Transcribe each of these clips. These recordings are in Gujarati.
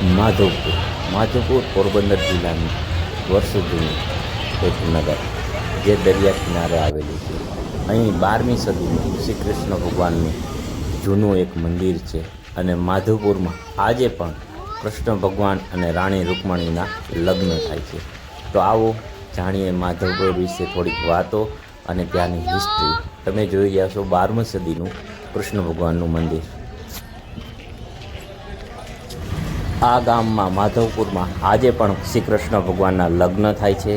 માધવપુર. માધવપુર પોરબંદર જિલ્લાનું વર્ષ જૂનું એક નગર જે દરિયા કિનારે આવેલું છે. અહીં બારમી સદીનું શ્રી કૃષ્ણ ભગવાનનું જૂનું એક મંદિર છે અને માધવપુરમાં આજે પણ કૃષ્ણ ભગવાન અને રાણી રૂકમણીના લગ્ન થાય છે. તો આવો જાણીએ માધવપુર વિશે થોડીક વાતો અને ત્યાંની હિસ્ટ્રી તમે જોઈ રહ્યા છો બારમી સદીનું કૃષ્ણ ભગવાનનું મંદિર. આ ગામમાં માધવપુરમાં આજે પણ શ્રી કૃષ્ણ ભગવાનના લગ્ન થાય છે.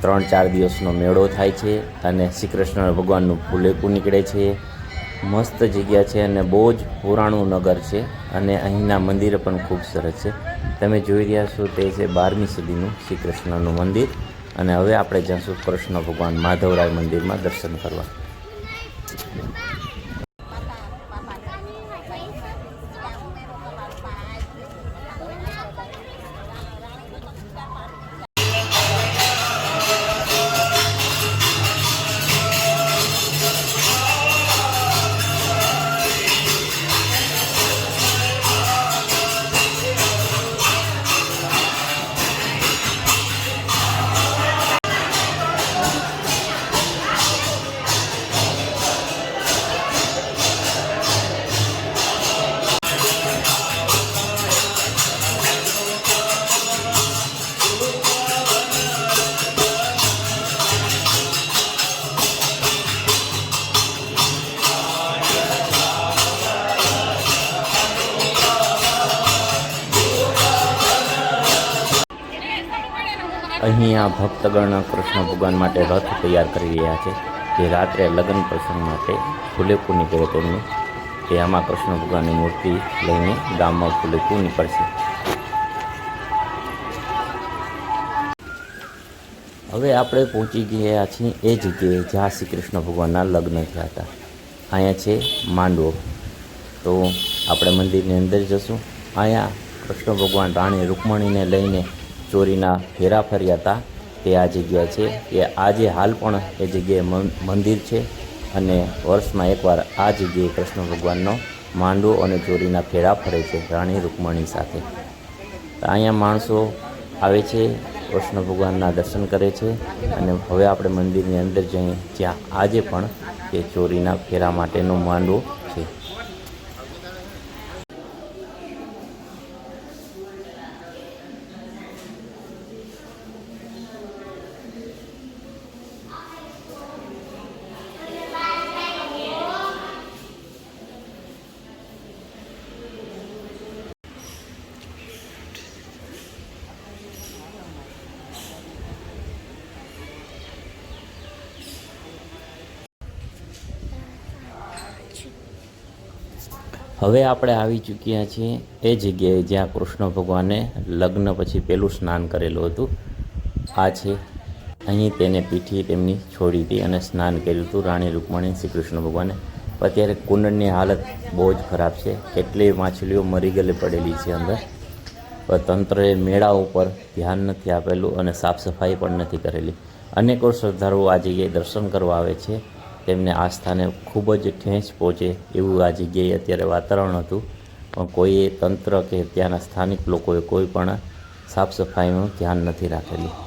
ત્રણ ચાર દિવસનો મેળો થાય છે અને શ્રી કૃષ્ણ ભગવાનનું ફુલેકું નીકળે છે. મસ્ત જગ્યા છે અને બહુ જ પુરાણું નગર છે અને અહીંના મંદિર પણ ખૂબ સરસ છે. તમે જોઈ રહ્યા છો તે છે બારમી સદીનું શ્રી કૃષ્ણનું મંદિર અને હવે આપણે જઈશું કૃષ્ણ ભગવાન માધવરાય મંદિરમાં દર્શન કરવા. અહીં આ ભક્તગણ કૃષ્ણ ભગવાન માટે રથ તૈયાર કરી રહ્યા છે. જે રાત્રે લગ્ન પ્રસંગ માટે ફુલેકુ નીકળે તેમનું. તે આમાં કૃષ્ણ ભગવાનની મૂર્તિ લઈને ગામમાં ફુલેકુ નીકળશે. હવે આપણે પહોંચી ગયા છીએ એ જગ્યાએ જ્યાં શ્રી કૃષ્ણ ભગવાનના લગ્ન થયા હતા. અહીંયા છે માંડવો. તો આપણે મંદિરની અંદર જશું. અહીંયા કૃષ્ણ ભગવાન રાણી રૂકમણીને લઈને ચોરીના ફેરા ફર્યા હતા. તે આ જગ્યા છે. કે આજે હાલ પણ એ જગ્યાએ મંદિર છે અને વર્ષમાં એકવાર આ જગ્યાએ કૃષ્ણ ભગવાનનો માંડવો અને ચોરીના ફેરા ફરે છે રાણી રૂકમણી સાથે. અહીંયા માણસો આવે છે, કૃષ્ણ ભગવાનના દર્શન કરે છે અને હવે આપણે મંદિરની અંદર જઈએ, જ્યાં આજે પણ એ ચોરીના ફેરા માટેનો માંડવો છે. હવે આપણે આવી ચૂક્યા છીએ એ જગ્યાએ જ્યાં કૃષ્ણ ભગવાને લગ્ન પછી પહેલું સ્નાન કરેલું હતું. આ છે. અહીં તેને પીઠી તેમની છોડી હતી અને સ્નાન કર્યું હતું. રાણી રૂકમણી શ્રી કૃષ્ણ ભગવાને. અત્યારે કુંડની હાલત બહુ જ ખરાબ છે. કેટલીય માછલીઓ મરી ગયેલી પડેલી છે અંદર. તંત્રએ મેળા ઉપર ધ્યાન નથી આપેલું અને સાફ સફાઈ પણ નથી કરેલી. અનેકો શ્રદ્ધાળુઓ આ જગ્યાએ દર્શન કરવા આવે છે. તેમને આ સ્થાને ખૂબ જ ઠેંચ પહોંચે એવું આ જગ્યાએ અત્યારે વાતાવરણ હતું. પણ કોઈએ તંત્ર કે ત્યાંના સ્થાનિક લોકોએ કોઈ પણ સાફ સફાઈનું ધ્યાન નથી રાખેલું.